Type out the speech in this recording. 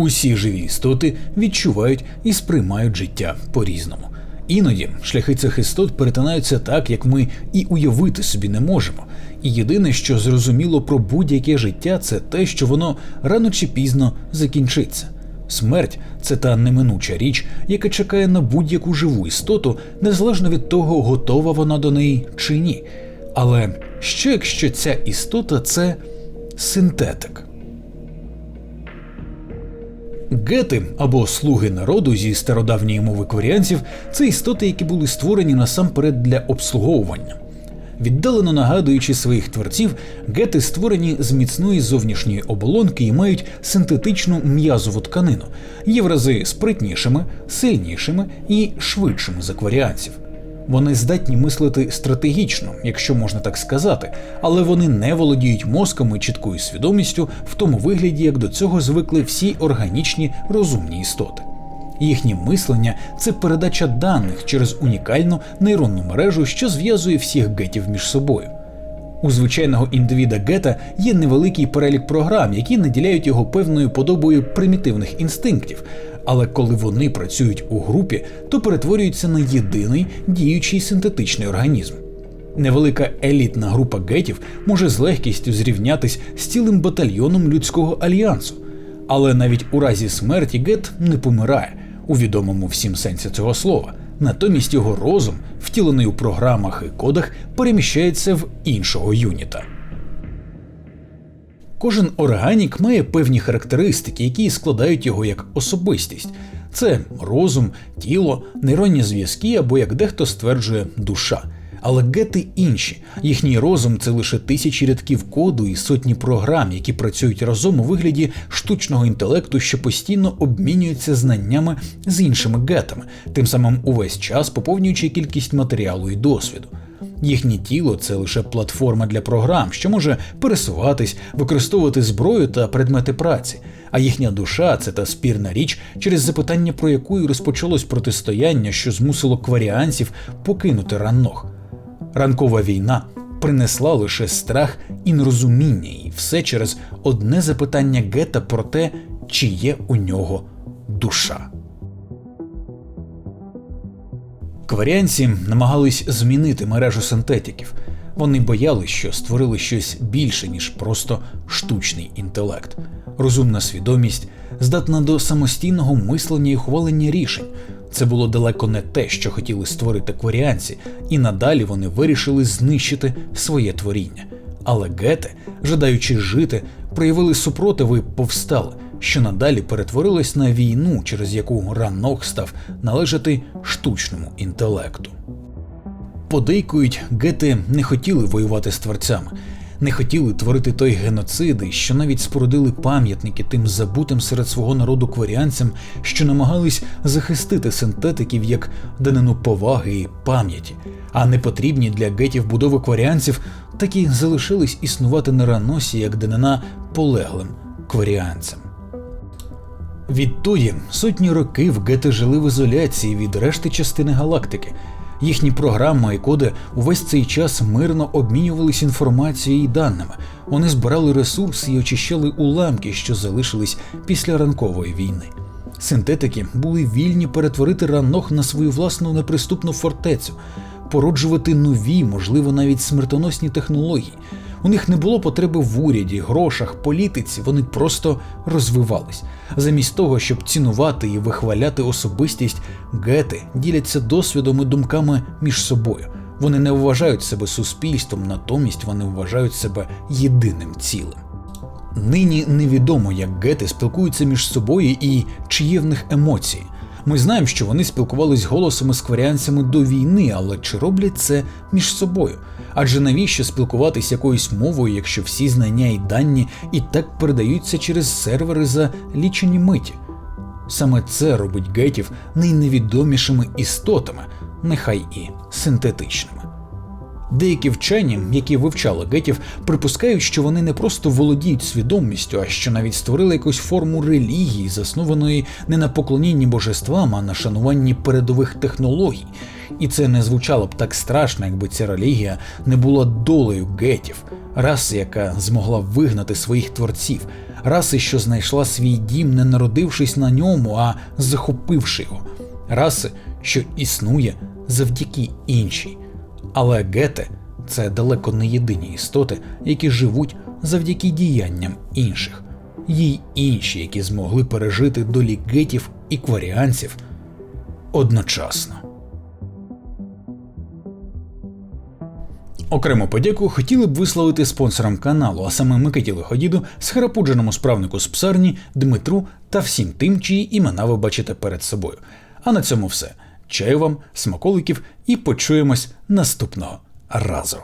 Усі живі істоти відчувають і сприймають життя по-різному. Іноді шляхи цих істот перетинаються так, як ми і уявити собі не можемо. І єдине, що зрозуміло про будь-яке життя, це те, що воно рано чи пізно закінчиться. Смерть це та неминуча річ, яка чекає на будь-яку живу істоту, незалежно від того, готова вона до неї чи ні. Але що якщо ця істота це синтетик? Гети або слуги народу зі стародавньої мови кваріанців це істоти, які були створені насамперед для обслуговування. Віддалено нагадуючи своїх творців, гети створені з міцної зовнішньої оболонки і мають синтетичну м'язову тканину, є в рази спритнішими, сильнішими і швидшими за кваріанців. Вони здатні мислити стратегічно, якщо можна так сказати, але вони не володіють мозком і чіткою свідомістю в тому вигляді, як до цього звикли всі органічні розумні істоти. Їхнє мислення це передача даних через унікальну нейронну мережу, що зв'язує всіх гетів між собою. У звичайного індивіда гета є невеликий перелік програм, які наділяють його певною подобою примітивних інстинктів, але коли вони працюють у групі, то перетворюються на єдиний діючий синтетичний організм. Невелика елітна група гетів може з легкістю зрівнятись з цілим батальйоном людського альянсу, але навіть у разі смерті гет не помирає у відомому всім сенсі цього слова. Натомість його розум, втілений у програмах і кодах, переміщається в іншого юніта. Кожен органік має певні характеристики, які складають його як особистість. Це розум, тіло, нейронні зв'язки або, як дехто стверджує, душа. Але гети інші. Їхній розум це лише тисячі рядків коду і сотні програм, які працюють разом у вигляді штучного інтелекту, що постійно обмінюються знаннями з іншими гетами, тим самим увесь час поповнюючи кількість матеріалу і досвіду. Їхнє тіло це лише платформа для програм, що може пересуватись, використовувати зброю та предмети праці. А їхня душа це та спірна річ, через запитання про яку і розпочалось протистояння, що змусило кваріанців покинути раннох. Ранкова війна принесла лише страх і нерозуміння, і все через одне запитання гета про те, чи є у нього душа. Кваріанці намагались змінити мережу синтетиків. Вони боялись, що створили щось більше, ніж просто штучний інтелект. Розумна свідомість здатна до самостійного мислення і ухвалення рішень. Це було далеко не те, що хотіли створити кваріанці, і надалі вони вирішили знищити своє творіння. Але гети, жадаючи жити, проявили супротив і повстали, що надалі перетворилось на війну, через яку ранок став належати штучному інтелекту. Подейкують, гети не хотіли воювати з творцями, не хотіли творити той геноцид, що навіть спорудили пам'ятники тим забутим серед свого народу кваріанцям, що намагались захистити синтетиків як данину поваги і пам'яті, а не потрібні для гетів будови кваріанців, так і залишились існувати на раносі як данина полеглим кваріанцям. Відтоді сотні років гети жили в ізоляції від решти частини галактики. Їхні програми і коди увесь цей час мирно обмінювались інформацією і даними. Вони збирали ресурси і очищали уламки, що залишились після ранкової війни. Синтетики були вільні перетворити ранох на свою власну неприступну фортецю, породжувати нові, можливо, навіть смертоносні технології. У них не було потреби в уряді, грошах, політиці, вони просто розвивались. Замість того, щоб цінувати і вихваляти особистість, гети діляться досвідом і думками між собою. Вони не вважають себе суспільством, натомість вони вважають себе єдиним цілим. Нині невідомо, як гети спілкуються між собою і чи є в них емоції. Ми знаємо, що вони спілкувалися голосами з кваріанцями до війни, але чи роблять це між собою? Адже навіщо спілкуватись якоюсь мовою, якщо всі знання і дані і так передаються через сервери за лічені миті? Саме це робить гейтів найневідомішими істотами, нехай і синтетичними. Деякі вчені, які вивчали гетів, припускають, що вони не просто володіють свідомістю, а що навіть створили якусь форму релігії, заснованої не на поклонінні божествам, а на шануванні передових технологій. І це не звучало б так страшно, якби ця релігія не була долею гетів, раси, яка змогла вигнати своїх творців, раси, що знайшла свій дім, не народившись на ньому, а захопивши його, раси, що існує завдяки іншій. Але гете це далеко не єдині істоти, які живуть завдяки діянням інших. Є інші, які змогли пережити долі гетів і кваріанців одночасно. Окрему подяку хотіли б висловити спонсорам каналу, а саме Микиті Лиходіду, схарапудженому справнику з псарні, Дмитру та всім тим, чиї імена ви бачите перед собою. А на цьому все. Чаю вам, смаколиків і почуємось наступного разу.